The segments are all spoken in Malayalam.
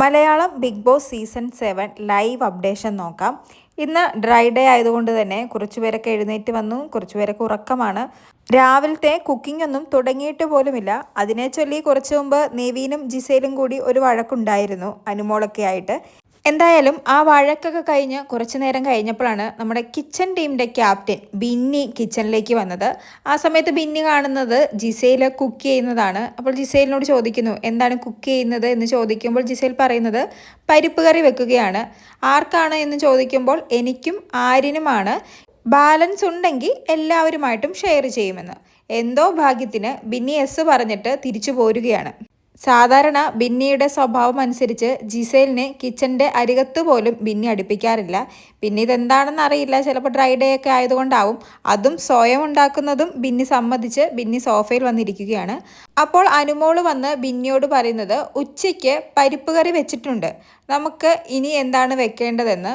Malayalam Bigg Boss season seven live updation നോക്കാം. ഇന്ന് ഡ്രൈ ഡേ ആയതുകൊണ്ട് തന്നെ കുറച്ചുപേരൊക്കെ എഴുന്നേറ്റ് വന്നു കുറച്ചുപേരൊക്കെ ഉറക്കമാണ്. രാവിലത്തെ കുക്കിംഗ് ഒന്നും തുടങ്ങിയിട്ട് പോലുമില്ല. അതിനെ ചൊല്ലി കുറച്ച് മുമ്പ് നെവീനും ജിസയിലും കൂടി ഒരു വഴക്കുണ്ടായിരുന്നു അനുമോളൊക്കെ ആയിട്ട്. എന്തായാലും ആ വഴക്കൊക്കെ കഴിഞ്ഞ് കുറച്ച് നേരം കഴിഞ്ഞപ്പോഴാണ് നമ്മുടെ കിച്ചൺ ടീമിന്റെ ക്യാപ്റ്റൻ ബിന്നി കിച്ചണിലേക്ക് വന്നത്. ആ സമയത്ത് ബിന്നി കാണുന്നത് ജിസയിൽ കുക്ക് ചെയ്യുന്നതാണ്. അപ്പോൾ ജിസയിലിനോട് ചോദിക്കുന്നു എന്താണ് കുക്ക് ചെയ്യുന്നത്? എന്ന് ചോദിക്കുമ്പോൾ ജിസയിൽ പറയുന്നത് പരിപ്പ് കറി വെക്കുകയാണ്. ആർക്കാണ്? എന്ന് ചോദിക്കുമ്പോൾ എനിക്കും ആരിനുമാണ് ബാലൻസ് ഉണ്ടെങ്കിൽ എല്ലാവരുമായിട്ടും ഷെയർ ചെയ്യുമെന്ന്. എന്തോ ഭാഗ്യത്തിന് ബിന്നി എസ് പറഞ്ഞിട്ട് തിരിച്ചു പോരുകയാണ്. സാധാരണ ബിന്നിയുടെ സ്വഭാവം അനുസരിച്ച് ജിസേലിനെ കിച്ചന്റെ അരികത്ത് പോലും ബിന്നി അടുപ്പിക്കാറില്ല. പിന്നെ ഇതെന്താണെന്ന് അറിയില്ല. ചിലപ്പോൾ ഡ്രൈ ഡേ ഒക്കെ ആയതുകൊണ്ടാവും. അതും സ്വയം ഉണ്ടാക്കുന്നതും ബിന്നി സമ്മതിച്ച് ബിന്നി സോഫയിൽ വന്നിരിക്കുകയാണ്. അപ്പോൾ അനുമോൾ വന്ന് ബിന്നിയോട് പറയുന്നത് ഉച്ചയ്ക്ക് പരിപ്പ് കറി വെച്ചിട്ടുണ്ട്. നമുക്ക് ഇനി എന്താണ് വെക്കേണ്ടതെന്ന്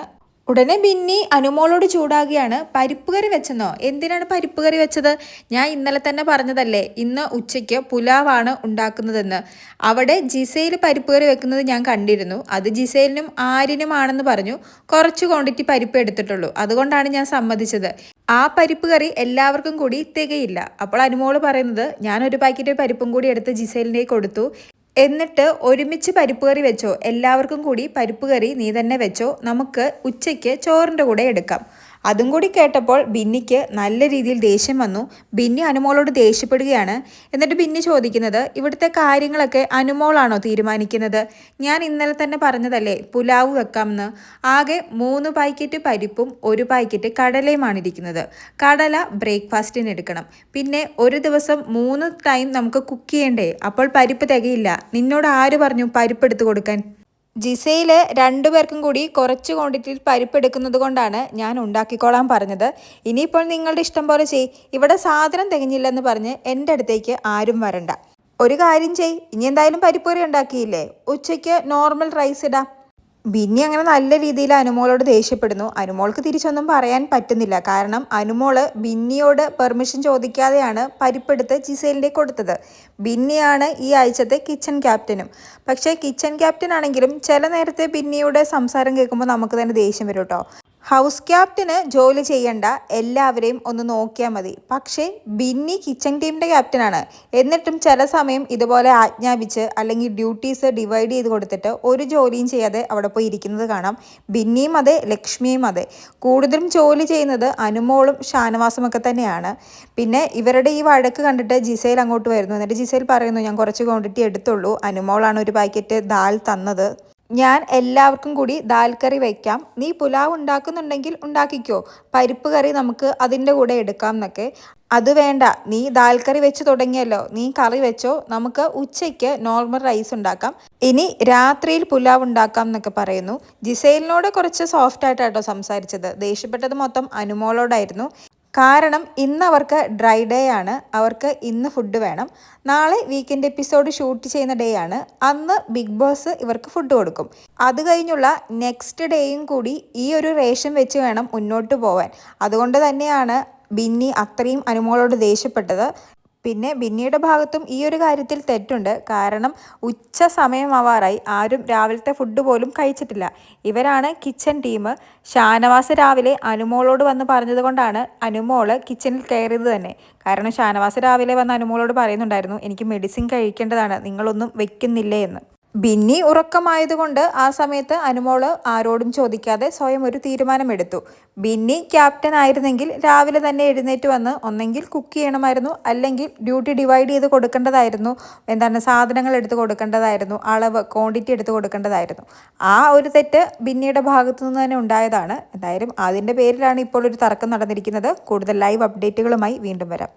ഉടനെ ബിന്നി അനുമോളോട് ചൂടാകുകയാണ് പരിപ്പ് കറി വെച്ചെന്നോ? എന്തിനാണ് പരിപ്പ് കറി വെച്ചത്? ഞാൻ ഇന്നലെ തന്നെ പറഞ്ഞതല്ലേ ഇന്ന് ഉച്ചയ്ക്ക് പുലാവാണ് ഉണ്ടാക്കുന്നതെന്ന്. അവിടെ ജിസയിൽ പരിപ്പ് കറി വെക്കുന്നത് ഞാൻ കണ്ടിരുന്നു. അത് ജിസയിലിനും ആരിനുമാണെന്ന് പറഞ്ഞു. കുറച്ച് ക്വാണ്ടിറ്റി പരിപ്പ് എടുത്തിട്ടുള്ളൂ. അതുകൊണ്ടാണ് ഞാൻ സമ്മതിച്ചത്. ആ പരിപ്പ് കറി എല്ലാവർക്കും കൂടി തികയില്ല. അപ്പോൾ അനുമോൾ പറയുന്നത് ഞാൻ ഒരു പാക്കറ്റ് പരിപ്പും കൂടി എടുത്ത് ജിസേലിനെ കൊടുത്തു. എന്നിട്ട് ഒരുമിച്ച് പരിപ്പ് കറി വെച്ചോ. എല്ലാവർക്കും കൂടി പരിപ്പ് കറി നീ തന്നെ വെച്ചോ. നമുക്ക് ഉച്ചയ്ക്ക് ചോറിന്റെ കൂടെ എടുക്കാം. അതും കൂടി കേട്ടപ്പോൾ ബിന്നിക്ക് നല്ല രീതിയിൽ ദേഷ്യം വന്നു. ബിന്നി അനുമോളോട് ദേഷ്യപ്പെടുകയാണ്. എന്നിട്ട് ബിന്നി ചോദിക്കുന്നത് ഇവിടുത്തെ കാര്യങ്ങളൊക്കെ അനുമോളാണോ തീരുമാനിക്കുന്നത്? ഞാൻ ഇന്നലെ തന്നെ പറഞ്ഞതല്ലേ പുലാവ് വെക്കാമെന്ന്. ആകെ മൂന്ന് പാക്കറ്റ് പരിപ്പും ഒരു പാക്കറ്റ് കടലയുമാണ് ഇരിക്കുന്നത് കടല ബ്രേക്ക്ഫാസ്റ്റിന് എടുക്കണം. പിന്നെ ഒരു ദിവസം മൂന്ന് ടൈം നമുക്ക് കുക്ക് ചെയ്യണ്ടേ? അപ്പോൾ പരിപ്പ് തികയില്ല. നിന്നോട് ആര് പറഞ്ഞു പരിപ്പ് എടുത്തു കൊടുക്കാൻ? ജിസയിൽ രണ്ടുപേർക്കും കൂടി കുറച്ച് ക്വാണ്ടിറ്റിയിൽ പരിപ്പ് എടുക്കുന്നത് കൊണ്ടാണ് ഞാൻ ഉണ്ടാക്കിക്കോളാൻ പറഞ്ഞത്. ഇനിയിപ്പോൾ നിങ്ങളുടെ ഇഷ്ടം പോലെ ചെയ് ഇവിടെ സാധനം തികഞ്ഞില്ലെന്ന് പറഞ്ഞ് എന്റെ അടുത്തേക്ക് ആരും വരണ്ട. ഒരു കാര്യം ചെയ് ഇനി എന്തായാലും പരിപ്പ് ഉണ്ടാക്കിയില്ലേ? ഉച്ചയ്ക്ക് നോർമൽ റൈസ് ഇടാം. ബിന്നി അങ്ങനെ നല്ല രീതിയിൽ അനുമോളോട് ദേഷ്യപ്പെടുന്നു. അനുമോൾക്ക് തിരിച്ചൊന്നും പറയാൻ പറ്റുന്നില്ല. കാരണം അനുമോൾ ബിന്നിയോട് പെർമിഷൻ ചോദിക്കാതെയാണ് പരിപ്പെടുത്ത് ജിസേലിന്റെ കൊടുത്തത്. ബിന്നിയാണ് ഈ ആഴ്ചത്തെ കിച്ചൺ ക്യാപ്റ്റനും. പക്ഷേ കിച്ചൺ ക്യാപ്റ്റൻ ആണെങ്കിലും ചില നേരത്തെ ബിന്നിയുടെ സംസാരം കേൾക്കുമ്പോൾ നമുക്ക് തന്നെ ദേഷ്യം വരും കേട്ടോ. ഹൗസ് ക്യാപ്റ്റന് ജോലി ചെയ്യേണ്ട എല്ലാവരെയും ഒന്ന് നോക്കിയാൽ മതി. പക്ഷേ ബിന്നി കിച്ചൺ ടീമിന്റെ ക്യാപ്റ്റനാണ്. എന്നിട്ടും ചില സമയം ഇതുപോലെ ആജ്ഞാപിച്ച് അല്ലെങ്കിൽ ഡ്യൂട്ടീസ് ഡിവൈഡ് ചെയ്ത് കൊടുത്തിട്ട് ഒരു ജോലിയും ചെയ്യാതെ അവിടെ പോയി ഇരിക്കുന്നത് കാണാം. ബിന്നിയും അതെ ലക്ഷ്മിയും അതെ. കൂടുതലും ജോലി ചെയ്യുന്നത് അനുമോളും ഷാനവാസും ഒക്കെ തന്നെയാണ്. പിന്നെ ഇവരുടെ ഈ വഴക്ക് കണ്ടിട്ട് ജിസയിൽ അങ്ങോട്ട് വരുന്നു. എന്നിട്ട് ജിസയിൽ പറയുന്നു ഞാൻ കുറച്ച് ക്വാണ്ടിറ്റി എടുത്തുള്ളൂ. അനുമോളാണ് ഒരു പാക്കറ്റ് ദാൽ തന്നത്. ഞാൻ എല്ലാവർക്കും കൂടി ദാൽ കറി വയ്ക്കാം. നീ പുലാവ് ഉണ്ടാക്കുന്നുണ്ടെങ്കിൽ ഉണ്ടാക്കിക്കോ. പരിപ്പ് കറി നമുക്ക് അതിന്റെ കൂടെ എടുക്കാം എന്നൊക്കെ അത് വേണ്ട. നീ ദാൽ കറി വെച്ച് തുടങ്ങിയല്ലോ. നീ കറി വെച്ചോ. നമുക്ക് ഉച്ചയ്ക്ക് നോർമൽ റൈസ് ഉണ്ടാക്കാം. ഇനി രാത്രിയിൽ പുലാവ് ഉണ്ടാക്കാം എന്നൊക്കെ പറയുന്നു. ജിസൈലിനോട് കുറച്ച് സോഫ്റ്റ് ആയിട്ടാട്ടോ സംസാരിച്ചത്. ദേഷ്യപ്പെട്ടത് മൊത്തം അനുമോളോടായിരുന്നു. കാരണം ഇന്ന് അവർക്ക് ഡ്രൈ ഡേ ആണ്. അവർക്ക് ഇന്ന് ഫുഡ് വേണം. നാളെ വീക്കെൻഡ് എപ്പിസോഡ് ഷൂട്ട് ചെയ്യുന്ന ഡേ ആണ്. അന്ന് ബിഗ് ബോസ് ഇവർക്ക് ഫുഡ് കൊടുക്കും. അത് കഴിഞ്ഞുള്ള നെക്സ്റ്റ് ഡേയും കൂടി ഈ ഒരു റേഷൻ വെച്ച് വേണം മുന്നോട്ട് പോവാൻ. അതുകൊണ്ട് തന്നെയാണ് ബിന്നി അത്രയും അനുമോളോട് ദേഷ്യപ്പെട്ടത്. പിന്നെ ബിന്നിയുടെ ഭാഗത്തും ഈ ഒരു കാര്യത്തിൽ തെറ്റുണ്ട്. കാരണം ഉച്ച സമയമാവാറായി. ആരും രാവിലത്തെ ഫുഡ് പോലും കഴിച്ചിട്ടില്ല. ഇവരാണ് കിച്ചൺ ടീം ഷാനവാസ് രാവിലെ അനുമോളോട് വന്ന് പറഞ്ഞത് കൊണ്ടാണ് അനുമോൾ കിച്ചണിൽ കയറിയത് തന്നെ. കാരണം ഷാനവാസ് രാവിലെ വന്ന് അനുമോളോട് പറയുന്നുണ്ടായിരുന്നു എനിക്ക് മെഡിസിൻ കഴിക്കേണ്ടതാണ്. നിങ്ങളൊന്നും വെക്കുന്നില്ലേ? എന്ന്. ബിന്നി ഉറക്കമായതുകൊണ്ട് ആ സമയത്ത് അനുമോൾ ആരോടും ചോദിക്കാതെ സ്വയം ഒരു തീരുമാനമെടുത്തു. ബിന്നി ക്യാപ്റ്റൻ ആയിരുന്നെങ്കിൽ രാവിലെ തന്നെ എഴുന്നേറ്റ് വന്ന് ഒന്നെങ്കിൽ കുക്ക് ചെയ്യണമായിരുന്നു അല്ലെങ്കിൽ ഡ്യൂട്ടി ഡിവൈഡ് ചെയ്ത് കൊടുക്കേണ്ടതായിരുന്നു എന്താണ് സാധനങ്ങൾ എടുത്ത് കൊടുക്കേണ്ടതായിരുന്നു അളവ് ക്വാണ്ടിറ്റി എടുത്ത് കൊടുക്കേണ്ടതായിരുന്നു. ആ ഒരു തെറ്റ് ബിന്നിയുടെ ഭാഗത്തു നിന്ന് തന്നെ ഉണ്ടായതാണ്. എന്തായാലും അതിന്റെ പേരിലാണ് ഇപ്പോൾ ഒരു തർക്കം നടന്നിരിക്കുന്നത്. കൂടുതൽ ലൈവ് അപ്ഡേറ്റുകളുമായി വീണ്ടും വരാം.